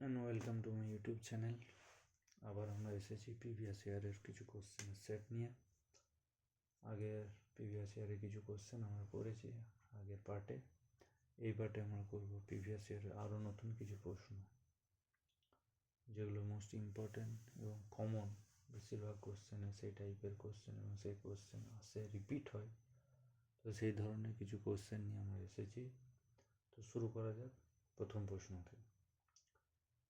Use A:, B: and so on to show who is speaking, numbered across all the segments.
A: And welcome to my YouTube channel আবার আমরা এসেছি প্রিভিয়াস ইয়ারের কিছু কোশ্চেনের সেট নিয়ে। আগের প্রিভিয়াস ইয়ারে কিছু কোশ্চেন আমরা করেছি আগের পার্টে এই পার্টে আমরা করব প্রিভিয়াস ইয়ারের আরও নতুন কিছু প্রশ্ন, যেগুলো মোস্ট ইম্পর্ট্যান্ট এবং কমন বেশিরভাগ কোশ্চেনে সেই টাইপের কোশ্চেন এবং সেই কোশ্চেন আসে রিপিট হয়। তো সেই ধরনের কিছু কোশ্চেন নিয়ে আমরা এসেছি। তো শুরু করা যাক প্রথম প্রশ্ন থেকে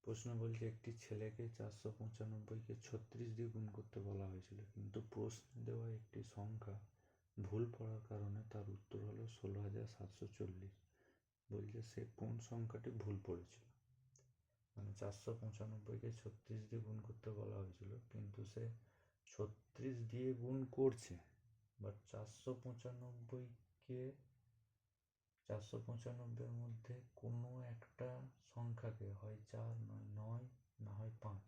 A: প্রশ্ন বলছে, একটি ছেলেকে চারশো পঁচানব্বইকে ছত্রিশ দিয়ে গুণ করতে বলা হয়েছিল। কিন্তু প্রশ্নে দেওয়া একটি সংখ্যা ভুল পড়ার কারণে তার উত্তর হলো ষোলো হাজার সাতশো চল্লিশ। বলছে, সে কোন সংখ্যাটি ভুল পড়েছিল? মানে চারশো পঁচানব্বইকে ছত্রিশ দিয়ে গুণ করতে বলা হয়েছিল, কিন্তু সে ছত্রিশ দিয়ে গুণ করছে বাট চারশো পঁচানব্বইকে চারশো পঁচানব্বইয়ের মধ্যে কোনো একটা সংখ্যাকে হয় চার, নয় নয়, না হয় পাঁচ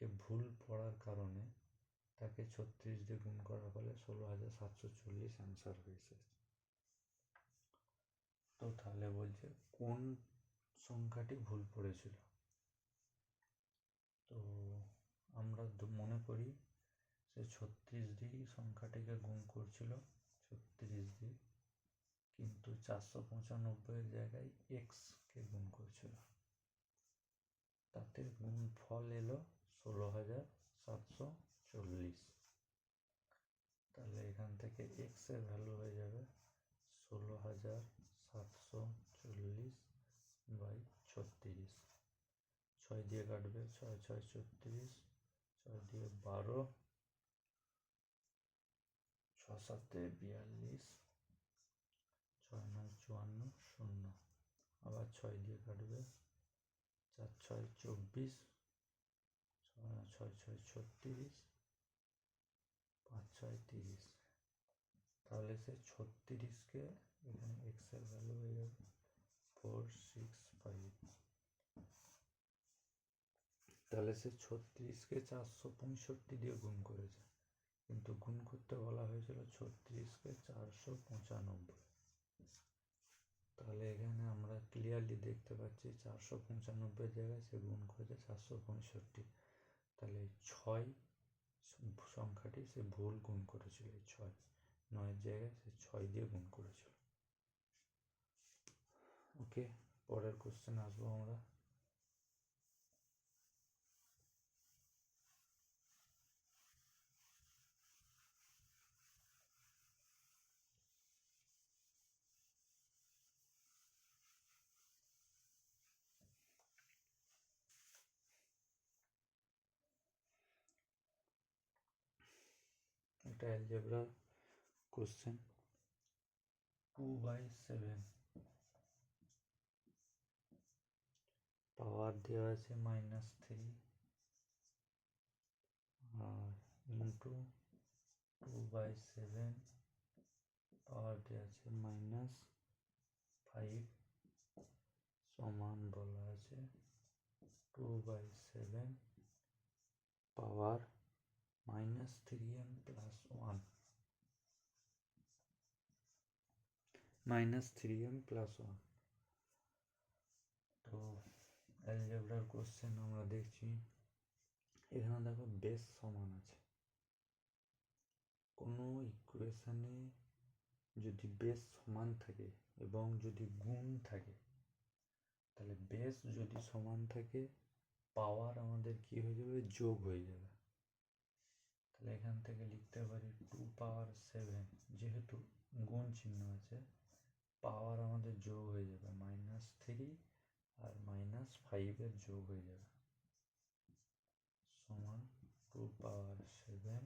A: কে ভুল পড়ার কারণে তাকে ছত্রিশ দিয়ে গুণ করার ফলে ষোলো হাজার সাতশো চল্লিশ অ্যান্সার হয়েছে। তো তাহলে বলছে কোন সংখ্যাটি ভুল পড়েছিল? তো আমরা মনে করি সে ছত্রিশ দিয়েই সংখ্যাটিকে গুণ করছিল, ছত্রিশ দিয়ে কিন্তু চারশো পঁচানব্বইয়ের জায়গায় এক্সকে গুণ করছিল। তাতে গুণ ফল এলো ষোলো হাজার সাতশো চল্লিশ। তাহলে এখান থেকে এক্সের ভ্যালু হয়ে যাবে ষোলো হাজার সাতশো চল্লিশ বাই ছত্রিশ। ছয় দিয়ে কাটবে, ছয় ছয়, ছত্রিশ। ছয় দিয়ে বারো। ছ, সাতে বিয়াল্লিশ। ছয় নয় চুয়ান্ন, শূন্য। আবার ছয় দিয়ে কাটবে। চার, ছয়, চব্বিশ। ছয় ছয় ছত্রিশ। পাঁচ, ছয়, তিরিশ। তাহলে সে ছত্রিশকে এখানে এক্সের ভ্যালু হয়ে যাবে ফোর সিক্স ফাইভ তাহলে সে ছত্রিশকে চারশো পঁয়ষট্টি দিয়ে গুণ করেছে। কিন্তু গুণ করতে বলা হয়েছিল ছত্রিশকে চারশো পঁচানব্বই। তাহলে এখানে আমরা ক্লিয়ারলি দেখতে পাচ্ছি চারশো পঁচানব্বই জায়গায় সে গুণ করেছে চারশো পঁয়ষট্টি। তাহলে ছয় সংখ্যাটি সে ভুল গুণ করেছিল, এই ছয়। নয়ের জায়গায় সে ছয় দিয়ে গুণ করেছিল। ওকে, পরের কোশ্চেন আসব আমরা। এটা algebra question two by seven power দেওয়া আছে minus three R into two by seven power দেওয়া আছে মাইনাস ফাইভ সমান বলা আছে two by seven power M plus one minus three M plus one তো অ্যালজেব্রার কোশ্চেন আমরা দেখছি। এখানে দেখো বেস সমান আছে। কোনো ইকুয়েশানে যদি বেস সমান থাকে এবং যদি গুণ থাকে, তাহলে বেস যদি সমান থাকে পাওয়ার আমাদের কি হয়ে যাবে? যোগ হয়ে যাবে। তাহলে এখান থেকে লিখতে পারি টু পাওয়ার সেভেন যেহেতু গুণ চিহ্ন আছে পাওয়ার আমাদের যোগ হয়ে যাবে মাইনাস থ্রি আর মাইনাস ফাইভের যোগ হয়ে যাবে। সমান two power seven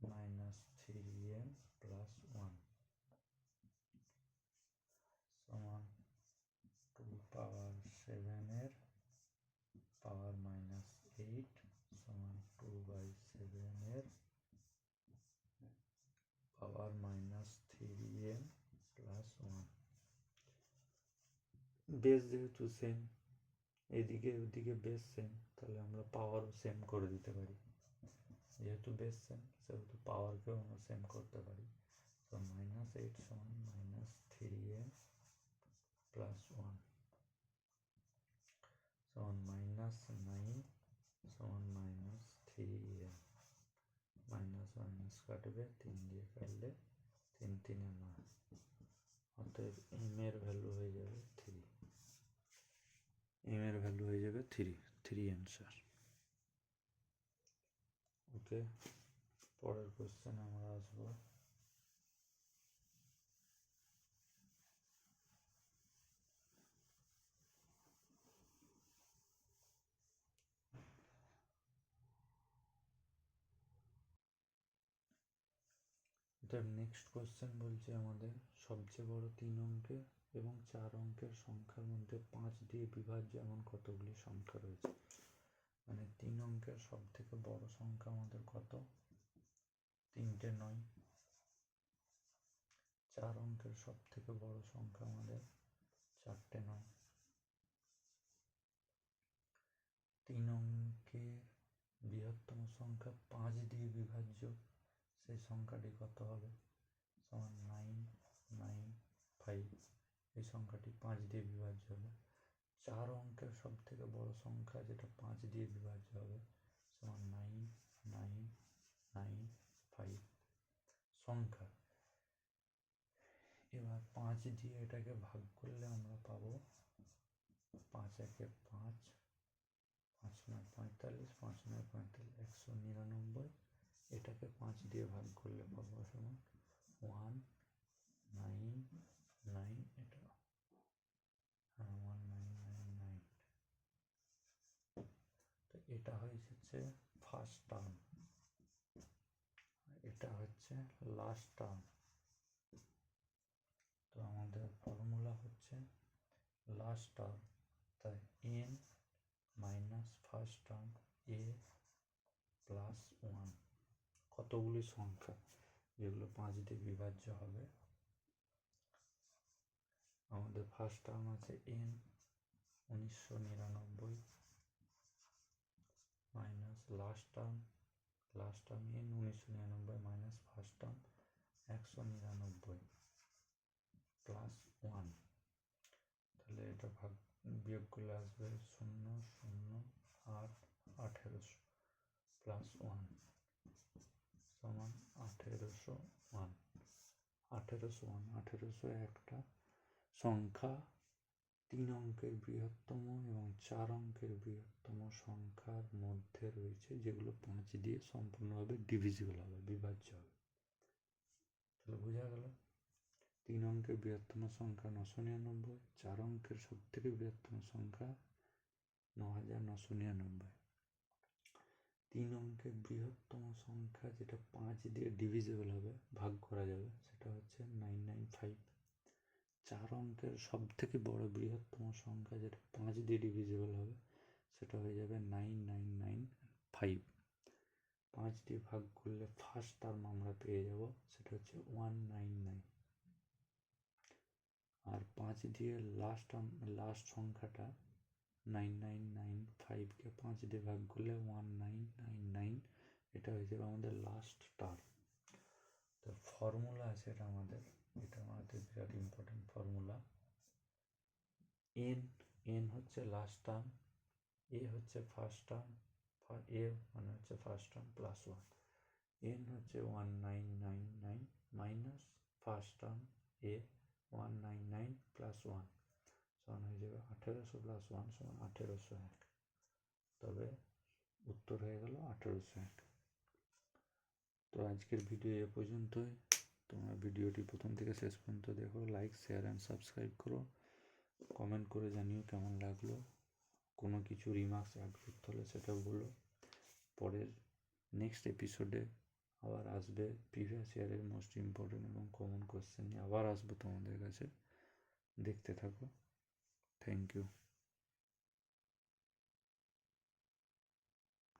A: minus three M plus one সমান টু পাওয়ার সেভেনের পাওয়ার মাইনাস এইট সমান টু বাই সেভেনের power minus three M plus one base যেহেতু সেম এদিকে ওদিকে বেস সেম তাহলে আমরা পাওয়ারও সেম করে দিতে পারি। যেহেতু বেস সেম সেহেতু পাওয়ারকেও আমরা সেম করতে পারি। তো মাইনাস এইট সমান minus three M plus one minus nine সমান minus three M minus minus কাটবে, তিন দিয়ে কাটলে তিন তিনে নয়। অতএব এম এর ভ্যালু হয়ে যাবে থ্রি এম এর ভ্যালু হয়ে যাবে থ্রি থ্রি অ্যান্সার ওকে পরের কোশ্চেন আমরা আসব। এটার নেক্সট কোশ্চেন বলছে আমাদের, সবচেয়ে বড় তিন অঙ্কের এবং চার অঙ্কের সংখ্যার মধ্যে পাঁচ দিয়ে বিভাজ্য এমন কতগুলি সংখ্যা রয়েছে? মানে তিন অঙ্কের সব থেকে বড় সংখ্যা আমাদের কত? তিনটে নয়। চার অঙ্কের সব থেকে বড় সংখ্যা আমাদের চারটে নয়। তিন অঙ্কের বৃহত্তম সংখ্যা পাঁচ দিয়ে বিভাজ্য সেই সংখ্যাটি কত হবে? সমান নাইন নাইন ফাইভ এই সংখ্যাটি পাঁচ দিয়ে বিভাজ্য হবে। চার অঙ্কের সব থেকে বড় সংখ্যা যেটা পাঁচ দিয়ে বিভাজ্য হবে, সমান নাইন নাইন নাইন ফাইভ সংখ্যা। এবার পাঁচ দিয়ে এটাকে ভাগ করলে আমরা পাবো পাঁচ একে পাঁচ পাঁচ নয় পঁয়তাল্লিশ, পাঁচ নয় পঁয়তাল্লিশ, একশো নিরানব্বই। এটাকে পাঁচ দিয়ে ভাগ করলে পাবো সমান ওয়ান নাইন নাইন এটা। ওয়ান নাইন নাইন নাইন তো এটা হয়ে হয়েছে ফার্স্ট টার্ম এটা হচ্ছে লাস্ট টার্ম তো আমাদের ফর্মুলা হচ্ছে লাস্ট টার্ম তাই N minus first term A plus one কতগুলি সংখ্যা যেগুলো পাঁচ দিয়ে বিভাজ্য হবে? আমাদের ফার্স্ট টার্ম আছে এন উনিশশো নিরানব্বই minus last term last term N উনিশশো নিরানব্বই মাইনাস ফার্স্ট টার্ম একশো নিরানব্বই প্লাস ওয়ান তাহলে এটা ভাগ বিয়োগ করলে আসবে শূন্য শূন্য, আট, আঠেরোশো প্লাস ওয়ান সমান আঠেরোশো ওয়ান। আঠেরোশো ওয়ান, আঠেরোশো একটা সংখ্যা তিন অঙ্কের বৃহত্তম এবং চার অঙ্কের বৃহত্তম সংখ্যার মধ্যে রয়েছে, যেগুলো পাঁচ দিয়ে সম্পূর্ণভাবে ডিভিজিবল হবে, বিভাজ্য হবে। তাহলে বোঝা গেল, তিন অঙ্কের বৃহত্তম সংখ্যা নশো নিরানব্বই, চার অঙ্কের সব থেকে বৃহত্তম সংখ্যা ন হাজার নশো নিরানব্বই। তিন অঙ্কের বৃহত্তম সংখ্যা যেটা পাঁচ দিয়ে ডিভিজিবল হবে, ভাগ করা যাবে, সেটা হচ্ছে নাইন নাইন ফাইভ চার অঙ্কের সব থেকে বড় বৃহত্তম সংখ্যা যেটা পাঁচ দিয়ে ডিভিজিবল হবে, সেটা হয়ে যাবে নাইন নাইন নাইন ফাইভ পাঁচ দিয়ে ভাগ করলে ফার্স্ট টার্ম আমরা পেয়ে যাব, সেটা হচ্ছে ওয়ান নাইন নাইন আর পাঁচ দিয়ে লাস্ট লাস্ট সংখ্যাটা নাইন নাইন নাইন ফাইভকে পাঁচ দিয়ে ভাগ করলে ওয়ান নাইন নাইন নাইন এটা হয়ে যাবে আমাদের লাস্ট টার্ম তো ফর্মুলা আছে এটা আমাদের এটা আমাদের বিরাট ইম্পর্টেন্ট ফর্মুলা এন এন হচ্ছে লাস্ট টার্ম এ হচ্ছে ফার্স্ট টার্ম এ মানে হচ্ছে first term plus one n হচ্ছে one nine nine nine minus first term এ one nine nine plus one সমান হয়ে যাবে আঠেরোশো প্লাস ওয়ান সমান আঠেরোশো এক। তবে উত্তর হয়ে গেল আঠেরোশো এক। তো আজকের ভিডিও এ পর্যন্তই। তোমরা ভিডিওটি প্রথম থেকে শেষ পর্যন্ত দেখো লাইক শেয়ার অ্যান্ড সাবস্ক্রাইব করো। কমেন্ট করে জানিও কেমন লাগল। কোনো কিছু রিমার্কস অ্যাড করতে হলে সেটাও বলো। পরের নেক্সট এপিসোডে আবার আসবে প্রিভিয়াস ইয়ারের মোস্ট ইম্পর্টেন্ট এবং কমন কোশ্চেন নিয়ে। আবার আসব তোমাদের কাছে। দেখতে থাকো। Thank you